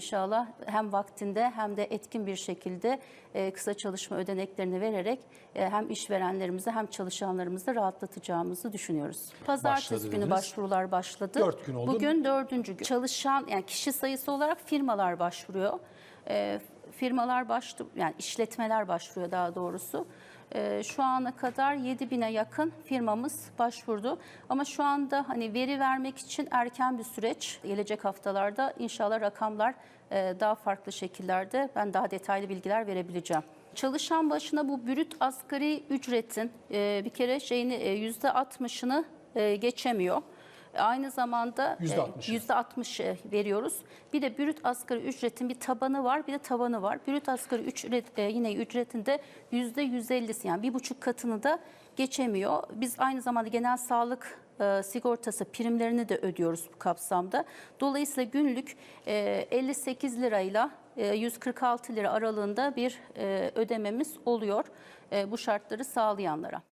inşallah hem vaktinde hem de etkin bir şekilde e, kısa çalışma ödeneklerini vererek e, hem işverenlerimizi hem çalışanlarımızı rahatlatacağımızı düşünüyoruz. Pazartesi Başladı günü dediniz. başvurular başladı. Dört gün oldu. Bugün dördüncü gün. Çalışan yani kişi sayısı olarak firmalar başvuruyor. E, firmalar başvuru yani işletmeler başvuruyor daha doğrusu. E, şu ana kadar 7000'e yakın firmamız başvurdu. Ama şu anda hani veri vermek için erken bir süreç. Gelecek haftalarda inşallah rakamlar e, daha farklı şekillerde ben daha detaylı bilgiler verebileceğim. Çalışan başına bu brüt asgari ücretin e, bir kere şeyini e, %60'ını e, geçemiyor. Aynı zamanda e, %60'ı. %60 e, veriyoruz. Bir de brüt asgari ücretin bir tabanı var, bir de tavanı var. Brüt asgari ücret e, yine ücretinde %150'si yani bir buçuk katını da geçemiyor. Biz aynı zamanda genel sağlık e, sigortası primlerini de ödüyoruz bu kapsamda. Dolayısıyla günlük e, 58 lirayla e, 146 lira aralığında bir e, ödememiz oluyor e, bu şartları sağlayanlara.